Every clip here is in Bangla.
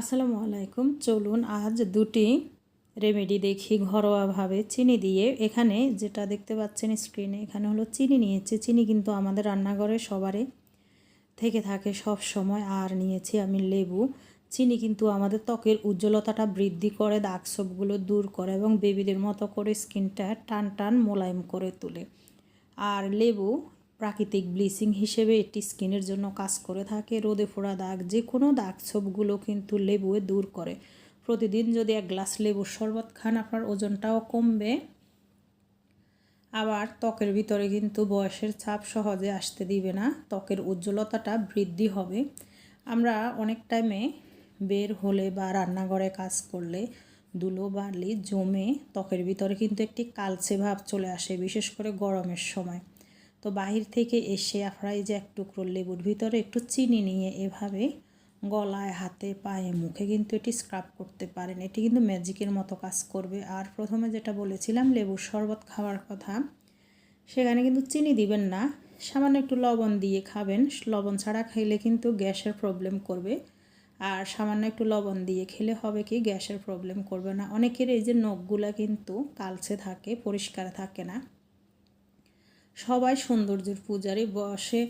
আসসালামু আলাইকুম। চলুন আজ দুটি রেমেডি দেখি ঘরোয়াভাবে চিনি দিয়ে। এখানে যেটা দেখতে পাচ্ছেন স্ক্রিনে এখানে হলো চিনি নিয়েছি। চিনি কিন্তু আমাদের রান্নাঘরে সবারই থেকে থাকে সব সময়, আর নিয়েছি আমি লেবু। চিনি কিন্তু আমাদের ত্বকের উজ্জ্বলতাটা বৃদ্ধি করে, দাগ ছোপগুলো দূর করে এবং বেবিদের মতো করে স্কিনটা টান টান মোলায়েম করে তোলে। আর লেবু প্রাকৃতিক ব্লিচিং হিসেবে এটি স্কিনের জন্য কাজ করে থাকে। রোদে ফোড়া দাগ যে কোনো দাগ ছোপগুলো কিন্তু লেবুয়ে দূর করে। প্রতিদিন যদি এক গ্লাস লেবুর শরবত খান, আপনার ওজনটাও কমবে। আবার ত্বকের ভিতরে কিন্তু বয়সের ছাপ সহজে আসতে দিবে না। ত্বকের উজ্জ্বলতাটা বৃদ্ধি হবে। আমরা অনেক টাইমে বের হলে বা রান্নাঘরে কাজ করলে ধুলো বালি জমে ত্বকের ভিতরে কিন্তু একটি কালচে ভাব চলে আসে, বিশেষ করে গরমের সময়। তো বাহির থেকে এসে আপনারা এই যে এক টুকরো লেবুর ভিতরে একটু চিনি নিয়ে এভাবে গলায়, হাতে, পায়ে, মুখে কিন্তু এটি স্ক্রাব করতে পারেন। এটি কিন্তু ম্যাজিকের মতো কাজ করবে। আর প্রথমে যেটা বলেছিলাম, লেবুর শরবত খাওয়ার কথা, সেখানে কিন্তু চিনি দিবেন না। সামান্য একটু লবণ দিয়ে খাবেন। লবণ ছাড়া খেলে কিন্তু গ্যাসের প্রবলেম করবে। আর সামান্য একটু লবণ দিয়ে খেলে হবে কি, গ্যাসের প্রবলেম করবে না। অনেকের এই যে নখগুলা কিন্তু কালচে থাকে, পরিষ্কার থাকে না। সবাই সৌন্দর্যের পূজারী বয়সে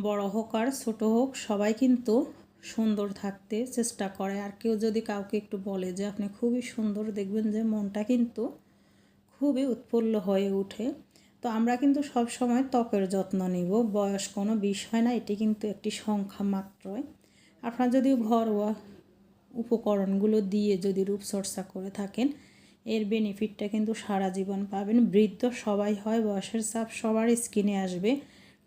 বড় হোক আর ছোটো হোক, সবাই কিন্তু সুন্দর থাকতে চেষ্টা করে। আর কেউ যদি কাউকে একটু বলে যে, আপনি খুবই সুন্দর দেখবেন যে মনটা কিন্তু খুবই উৎফুল্ল হয়ে ওঠে। তো আমরা কিন্তু সব সময় ত্বকের যত্ন নিব। বয়স কোনো বিষয় না, এটি কিন্তু একটি সংখ্যা মাত্রই। আপনারা যদি ঘরোয়া উপকরণগুলো দিয়ে যদি রূপচর্চা করে থাকেন এর বেনিফিটটা কিন্তু সারা জীবন পাবেন। বৃদ্ধ সবাই হয়, বয়সের চাপ সবার স্কিনে আসবে।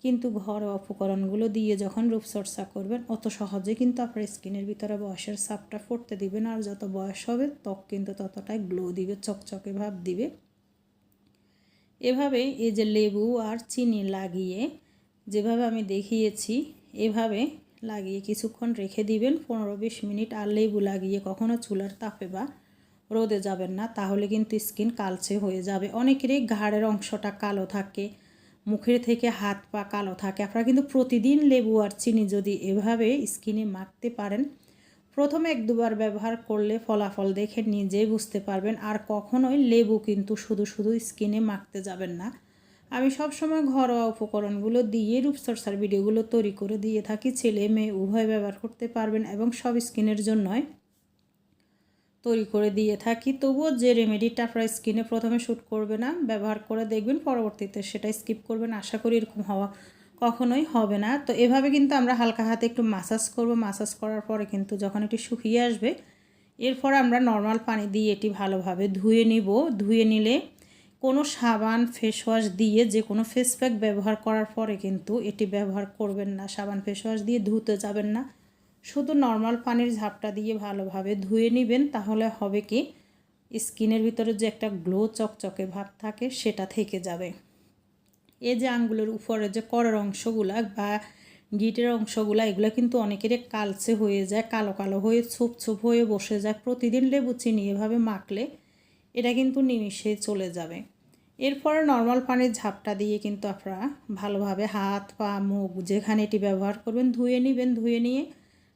কিন্তু ঘরোয়া উপকরণগুলো দিয়ে যখন রূপচর্চা করবেন, অত সহজে কিন্তু আপনার স্কিনের ভিতরে বয়সের চাপটা পড়তে দিবেন আর যত বয়স হবে, ত্বক কিন্তু ততটাই গ্লো দিবে, চকচকে ভাব দিবে। এভাবে এই যে লেবু আর চিনি লাগিয়ে যেভাবে আমি দেখিয়েছি, এভাবে লাগিয়ে কিছুক্ষণ রেখে দিবেন, পনেরো বিশ মিনিট। আর লেবু লাগিয়ে কখনো চুলার তাপে বা রোদে যাবেন না, তাহলে কিন্তু স্কিন কালচে হয়ে যাবে। অনেকেরই ঘাড়ের অংশটা কালো থাকে, মুখের থেকে হাত পা কালো থাকে। আপনারা কিন্তু প্রতিদিন লেবু আর চিনি যদি এভাবে স্কিনে মাখতে পারেন, প্রথমে এক দুবার ব্যবহার করলে ফলাফল দেখে নিজেই বুঝতে পারবেন। আর কখনোই লেবু কিন্তু শুধু শুধু স্কিনে মাখতে যাবেন না। আমি সবসময় ঘরোয়া উপকরণগুলো দিয়ে রূপচর্চার ভিডিওগুলো তৈরি করে দিয়ে থাকি। ছেলে মেয়ে উভয় ব্যবহার করতে পারবেন এবং সব স্কিনের জন্যই। তৈরি করে দিয়ে থাকি। তবুও যে রেমেডিটা আপনার স্কিনে প্রথমে শ্যুট করবে না, ব্যবহার করে দেখবেন পরবর্তীতে সেটা স্কিপ করবেন, আশা করি এরকম হওয়া কখনোই হবে না। তো এভাবে কিন্তু আমরা হালকা হাতে একটু মাসাজ করব। মাসাজ করার পরে কিন্তু যখন এটি শুকিয়ে আসবে, এরপর আমরা নর্মাল পানি দিয়ে এটি ভালোভাবে ধুয়ে নিব। ধুয়ে নিলে কোনো সাবান ফেস ওয়াশ দিয়ে যে কোনো ফেস প্যাক ব্যবহার করার পরে কিন্তু এটি ব্যবহার করবেন না। সাবান ফেস ওয়াশ দিয়ে ধুতে যাবেন না। শুধু নর্মাল পানির ঝাপটা দিয়ে ভালোভাবে ধুয়ে নেবেন, তাহলে হবে কি, স্কিনের ভিতরে যে একটা গ্লো চকচকে ভাব থাকে, সেটা থেকে যাবে। এই যে আঙ্গুলের উপরে যে করের অংশগুলা বা গিটের অংশগুলা, এগুলো কিন্তু অনেকেরই কালচে হয়ে যায়, কালো কালো হয়ে ছোপ ছোপ হয়ে বসে যায়। প্রতিদিন লেবু চিনি এভাবে মাখলে এটা কিন্তু নিমিশে চলে যাবে। এরপরে নর্মাল পানির ঝাপটা দিয়ে কিন্তু আপনারা ভালোভাবে হাত, পা, মুখ যেখানে এটি ব্যবহার করবেন, ধুয়ে নেবেন, ধুয়ে নিয়ে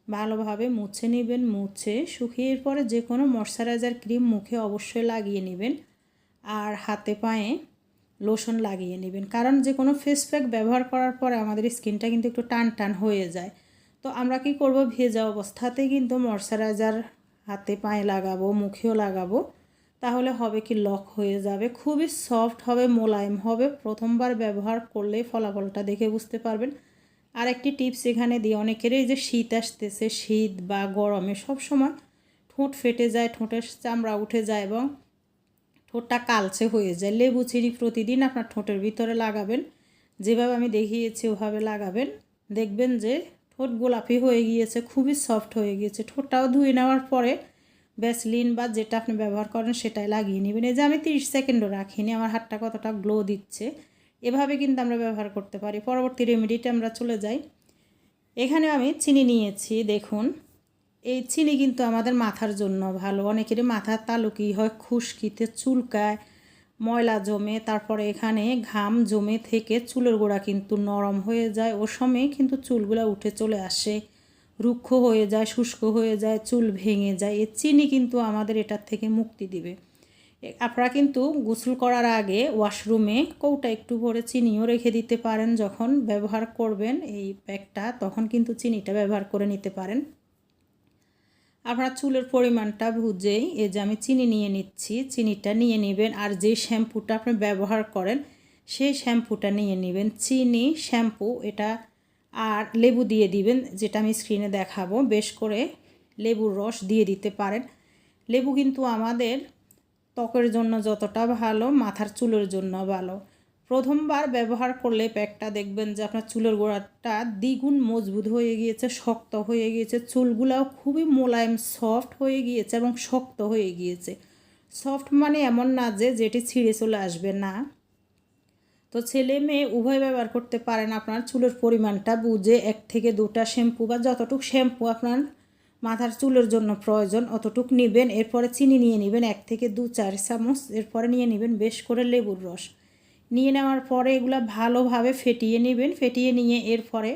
ভালোভাবে মুছে নেবেন, মুছে। শুকিয়ে পরে যে কোনো ময়শ্চারাইজার ক্রিম মুখে অবশ্যই লাগিয়ে নেবেন। আর হাতে পায়ে লোশন লাগিয়ে নেবেন। কারণ যে কোনো ফেস প্যাক ব্যবহার করার পরে আমাদের স্কিনটা কিন্তু একটু টান টান হয়ে যায়। তো আমরা কি করব? ভেজা অবস্থাতে কিন্তু ময়শ্চারাইজার হাতে পায়ে লাগাবো, মুখেও লাগাবো। তাহলে হবে কি লক হয়ে যাবে। খুবই সফট হবে, মোলায়েম হবে। প্রথমবার ব্যবহার করলে ফলাফলটা দেখে বুঝতে পারবেন। আর একটি টিপস এখানে দিই। অনেকেরই যে শীত আসতেছে, শীত বা গরমে সব সময় ঠোঁট ফেটে যায়, ঠোঁটের চামড়া উঠে যায় এবং ঠোঁটটা কালচে হয়ে যায়। লেবু, চিনি প্রতিদিন আপনার ঠোঁটের ভিতরে লাগাবেন। যেভাবে আমি দেখিয়েছি, ওভাবে লাগাবেন। দেখবেন যে ঠোঁট গোলাপি হয়ে গিয়েছে, খুবই সফট হয়ে গিয়েছে। ঠোঁটটাও ধুয়ে নেওয়ার পরে ভ্যাসলিন বা যেটা আপনি ব্যবহার করেন সেটাই লাগিয়ে নেবেন। এই যে আমি তিরিশ সেকেন্ডও রাখিনি, আমার হাতটা কতটা গ্লো দিচ্ছে। এভাবে কিন্তু আমরা ব্যবহার করতে পারি। পরবর্তী রেমেডিটা আমরা চলে যাই। এখানে আমি চিনি নিয়েছি, দেখুন। এই চিনি কিন্তু আমাদের মাথার জন্য ভালো। অনেকেরই মাথার তালুকি হয়, খুশকিতে চুলকায়, ময়লা জমে, তারপরে এখানে ঘাম জমে থেকে চুলের গোড়া কিন্তু নরম হয়ে যায়। ও সময়ে কিন্তু চুলগুলো উঠে চলে আসে, রুক্ষ হয়ে যায়, শুষ্ক হয়ে যায়, চুল ভেঙে যায়। এ চিনি কিন্তু আমাদের এটার থেকে মুক্তি দিবে। আপনারা কিন্তু গোসল করার আগে ওয়াশরুমে কৌটা একটু ভরে চিনিও রেখে দিতে পারেন যখন ব্যবহার করবেন এই প্যাকটা তখন কিন্তু চিনিটা ব্যবহার করে নিতে পারেন। আপনার চুলের পরিমাণটা বুঝেই এই যে আমি চিনি নিয়ে নিচ্ছি, চিনিটা নিয়ে নেবেন আর যে শ্যাম্পুটা আপনি ব্যবহার করেন, সেই শ্যাম্পুটা নিয়ে নেবেন। চিনি, শ্যাম্পু, এটা আর লেবু দিয়ে দিবেন, যেটা আমি স্ক্রিনে দেখাবো। বেশ করে লেবুর রস দিয়ে দিতে পারেন। লেবু কিন্তু আমাদের ত্বকের জন্য যতটা ভালো, মাথার চুলের জন্য ভালো। প্রথমবার ব্যবহার করলে প্যাকটা দেখবেন যে আপনার চুলের গোড়াটা দ্বিগুণ মজবুত হয়ে গিয়েছে, শক্ত হয়ে গিয়েছে, চুলগুলাও খুবই মোলায়েম সফট হয়ে গিয়েছে এবং শক্ত হয়ে গিয়েছে। সফট মানে এমন না যে যেটি ছিঁড়ে চলে আসবে না। তো ছেলে মেয়ে উভয় ব্যবহার করতে পারেন, আপনার চুলের পরিমাণটা বুঝে এক থেকে দুটা শ্যাম্পু বা যতটুকু শ্যাম্পু আপনার মাথার চুলের জন্য প্রয়োজন অতটুক নেবেন, এরপরে চিনি নিয়ে নেবেন এক থেকে দু চার চামচ, এরপরে নিয়ে নেবেন বেশ করে লেবুর রস। নিয়ে নেওয়ার পরে এগুলো ভালোভাবে ফেটিয়ে নেবেন, ফেটিয়ে নিয়ে এরপরে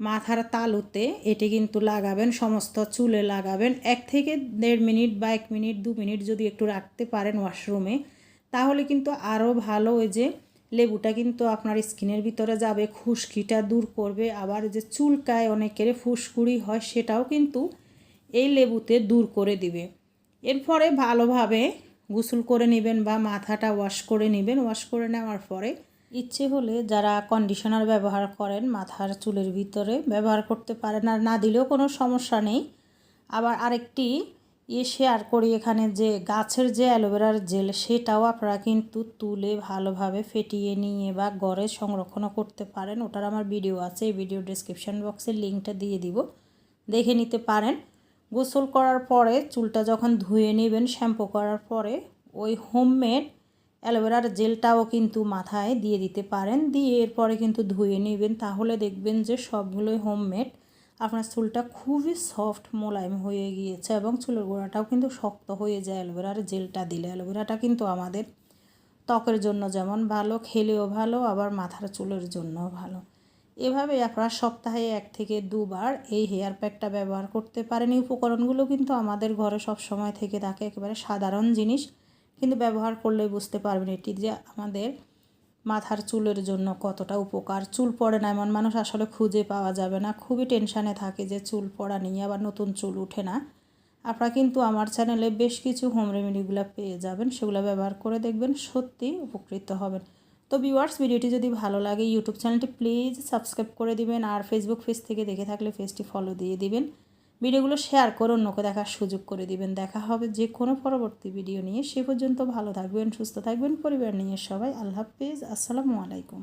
মাথার তালুতে এটি কিন্তু লাগাবেন, সমস্ত চুলে লাগাবেন। এক থেকে দেড় মিনিট বা এক মিনিট, দু মিনিট যদি একটু রাখতে পারেন ওয়াশরুমে, তাহলে কিন্তু আরও ভালো ওই যে লেবুটা কিন্তু আপনার স্কিনের ভিতরে যাবে, খুশকিটা দূর করবে। আবার যে চুলকায় অনেকের ফুসকুড়ি হয়, সেটাও কিন্তু এই লেবুতে দূর করে দিবে। এরপরে ভালোভাবে গোসল করে নেবেন বা মাথাটা ওয়াশ করে নেবেন। ওয়াশ করে নেওয়ার পরে ইচ্ছে হলে যারা কন্ডিশনার ব্যবহার করেন, মাথার চুলের ভিতরে ব্যবহার করতে পারেন আর না দিলেও কোনো সমস্যা নেই। আবার আরেকটি ইয়ে শেয়ার করি এখানে যে গাছের যে অ্যালোভেরার জেল, সেটাও আপনারা কিন্তু তুলে ভালোভাবে ফেটিয়ে নিয়ে বা গড়ে সংরক্ষণও করতে পারেন। ওটার আমার ভিডিও আছে, এই ভিডিও ডিসক্রিপশান বক্সে লিঙ্কটা দিয়ে দিব। দেখে নিতে পারেন। গোসল করার পরে চুলটা যখন ধুয়ে নেবেন, শ্যাম্পু করার পরে ওই হোমমেড অ্যালোভেরার জেলটাও কিন্তু মাথায় দিয়ে দিতে পারেন। দিয়ে এরপরে কিন্তু ধুয়ে নেবেন। তাহলে দেখবেন যে সবগুলোই হোমমেড আপনার চুলটা খুবই সফট মোলায়েম হয়ে গিয়েছে এবং চুলের গোড়াটাও কিন্তু শক্ত হয়ে যায়। অ্যালোভেরার জেলটা দিলে। অ্যালোভেরাটা কিন্তু আমাদের ত্বকের জন্য যেমন ভালো, খেলেও ভালো, আবার মাথার চুলের জন্যও ভালো। এভাবে আপনারা সপ্তাহে এক থেকে দুবার এই হেয়ার প্যাকটা ব্যবহার করতে পারেন। এই উপকরণগুলো কিন্তু আমাদের ঘরে সব সময় থেকে থাকে, একেবারে সাধারণ জিনিস। কিন্তু ব্যবহার করলে বুঝতে পারবেন এটি যে আমাদের মাথার চুলের জন্য কতটা উপকার। চুল পড়ে না, এমন মানুষ আসলে খুঁজে পাওয়া যাবে না। খুবই টেনশানে থাকে যে চুল পড়া নিয়ে, আবার নতুন চুল ওঠে না। আপনারা কিন্তু আমার চ্যানেলে বেশ কিছু হোম রেমেডিগুলো পেয়ে যাবেন, সেগুলো ব্যবহার করে দেখবেন সত্যি উপকৃত হবেন। তো ভিউয়ার্স ভিডিওটি যদি ভালো লাগে ইউটিউব চ্যানেলটি প্লিজ সাবস্ক্রাইব করে দিবেন আর ফেসবুক পেজ থেকে দেখে থাকলে পেজটি ফলো দিয়ে দিবেন। ভিডিওগুলো শেয়ার করে অন্যকে দেখার সুযোগ করে দিবেন। দেখা হবে যে কোনো পরবর্তী ভিডিও নিয়ে। সে পর্যন্ত ভালো থাকবেন, সুস্থ থাকবেন, পরিবার নিয়ে সবাই। আল্লাহ হাফিজ। আসসালামু আলাইকুম।